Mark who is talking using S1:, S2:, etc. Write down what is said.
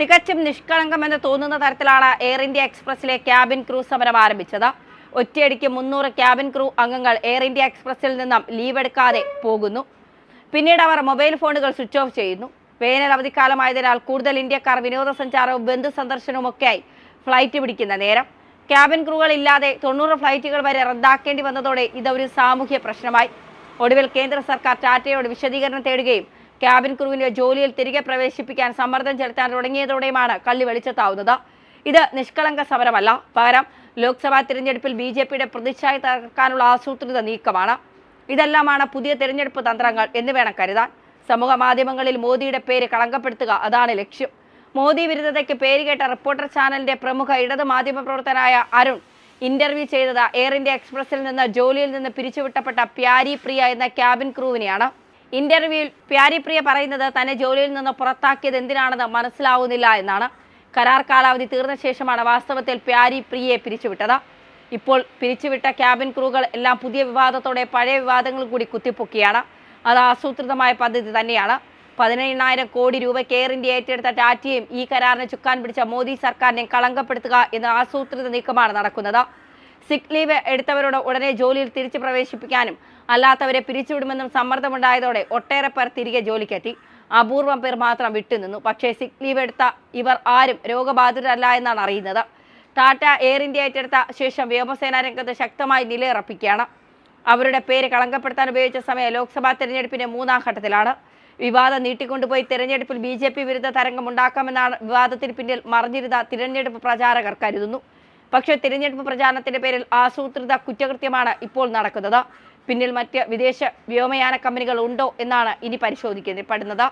S1: തികച്ചും നിഷ്കളങ്കമെന്ന് തോന്നുന്ന തരത്തിലാണ് എയർ ഇന്ത്യ എക്സ്പ്രസിലെ ക്യാബിൻ ക്രൂ സമരം ആരംഭിച്ചത്. ഒറ്റയടിക്ക് മുന്നൂറ് ക്യാബിൻ ക്രൂ അംഗങ്ങൾ എയർ ഇന്ത്യ എക്സ്പ്രസിൽ നിന്നും ലീവ് എടുക്കാതെ പോകുന്നു. പിന്നീട് അവർ മൊബൈൽ ഫോണുകൾ സ്വിച്ച് ഓഫ് ചെയ്യുന്നു. വേനൽ അവധിക്കാലമായതിനാൽ കൂടുതൽ ഇന്ത്യക്കാർ വിനോദസഞ്ചാരവും ബന്ധു സന്ദർശനവും ഒക്കെയായി ഫ്ലൈറ്റ് പിടിക്കുന്ന നേരം. ക്യാബിൻ ക്രൂകൾ ഇല്ലാതെ തൊണ്ണൂറ് ഫ്ലൈറ്റുകൾ വരെ റദ്ദാക്കേണ്ടി വന്നതോടെ ഇതൊരു സാമൂഹ്യ പ്രശ്നമായി. ഒടുവിൽ കേന്ദ്ര സർക്കാർ ടാറ്റയോട് വിശദീകരണം തേടുകയും ക്യാബിൻ ക്രൂവിനെ ജോലിയിൽ തിരികെ പ്രവേശിപ്പിക്കാൻ സമ്മർദ്ദം ചെലുത്താൻ തുടങ്ങിയതോടെയുമാണ് കള്ളി വെളിച്ചത്താവുന്നത്. ഇത് നിഷ്കളങ്ക സമരമല്ല. പകരം ലോക്സഭാ തിരഞ്ഞെടുപ്പിൽ ബി ജെ പിയുടെ പ്രതിച്ഛായ തകർക്കാനുള്ള ആസൂത്രിത നീക്കമാണ്. ഇതെല്ലാമാണ് പുതിയ തിരഞ്ഞെടുപ്പ് തന്ത്രങ്ങൾ എന്ന് വേണം കരുതാൻ. സമൂഹ മാധ്യമങ്ങളിൽ മോദിയുടെ പേര് കളങ്കപ്പെടുത്തുക അതാണ് ലക്ഷ്യം. മോദി വിരുദ്ധതയ്ക്ക് പേരുകേട്ട റിപ്പോർട്ടർ ചാനലിന്റെ പ്രമുഖ ഇടത് മാധ്യമ പ്രവർത്തനായ അരുൺ ഇന്റർവ്യൂ ചെയ്തത് എയർ ഇന്ത്യ എക്സ്പ്രസിൽ നിന്ന് ജോലിയിൽ നിന്ന് പിരിച്ചുവിട്ടപ്പെട്ട പ്യാരി പ്രിയ എന്ന ക്യാബിൻ ക്രൂവിനെയാണ്. ഇന്റർവ്യൂവിൽ പ്യാരിപ്രിയ പറയുന്നത് തന്നെ ജോലിയിൽ നിന്ന് പുറത്താക്കിയത് എന്തിനാണെന്ന് മനസ്സിലാവുന്നില്ല എന്നാണ്. കരാർ കാലാവധി തീർന്ന ശേഷമാണ് വാസ്തവത്തിൽ പ്യാരി പ്രിയയെ പിരിച്ചുവിട്ടത്. ഇപ്പോൾ പിരിച്ചുവിട്ട ക്യാബിൻ ക്രൂകൾ എല്ലാം പുതിയ വിവാദത്തോടെ പഴയ വിവാദങ്ങൾ കൂടി കുത്തിപ്പൊക്കിയാണ്. അത് ആസൂത്രിതമായ പദ്ധതി തന്നെയാണ്. പതിനെണ്ണായിരം കോടി രൂപയ്ക്ക് എയർ ഇന്ത്യ ഏറ്റെടുത്ത ടാറ്റയും ഈ കരാറിനെ ചുക്കാൻ പിടിച്ച മോദി സർക്കാരിനെ കളങ്കപ്പെടുത്തുക എന്ന ആസൂത്രിത നീക്കമാണ് നടക്കുന്നത്. സിക്ക് ലീവ് എടുത്തവരോട് ഉടനെ ജോലിയിൽ തിരിച്ചു പ്രവേശിപ്പിക്കാനും അല്ലാത്തവരെ പിരിച്ചുവിടുമെന്നും സമ്മർദ്ദമുണ്ടായതോടെ ഒട്ടേറെ പേർ തിരികെ ജോലിക്കെത്തി. അപൂർവം പേർ മാത്രം വിട്ടുനിന്നു. പക്ഷേ സിക്ക് ലീവ് എടുത്ത ഇവർ ആരും രോഗബാധിതരല്ല എന്നാണ് അറിയുന്നത്. ടാറ്റ എയർ ഇന്ത്യ ഏറ്റെടുത്ത ശേഷം വ്യോമസേനാ രംഗത്ത് ശക്തമായി നിലയുറപ്പിക്കുകയാണ്. അവരുടെ പേര് കളങ്കപ്പെടുത്താൻ ഉപയോഗിച്ച സമയം ലോക്സഭാ തെരഞ്ഞെടുപ്പിന്റെ മൂന്നാം ഘട്ടത്തിലാണ്. വിവാദം നീട്ടിക്കൊണ്ടുപോയി തെരഞ്ഞെടുപ്പിൽ ബി ജെ പി വിരുദ്ധ തരംഗമുണ്ടാക്കാമെന്നാണ് വിവാദത്തിന് പിന്നിൽ മറിഞ്ഞിരുന്ന തിരഞ്ഞെടുപ്പ് പ്രചാരകർ കരുതുന്നു. പക്ഷേ തിരഞ്ഞെടുപ്പ് പ്രചാരണത്തിന്റെ പേരിൽ ആസൂത്രിത കുറ്റകൃത്യമാണ് ഇപ്പോൾ നടക്കുന്നത്. പിന്നിൽ മറ്റ് വിദേശ വ്യോമയാന കമ്പനികൾ ഉണ്ടോ എന്നാണ് ഇനി പരിശോധിക്കപ്പെടുന്നത്.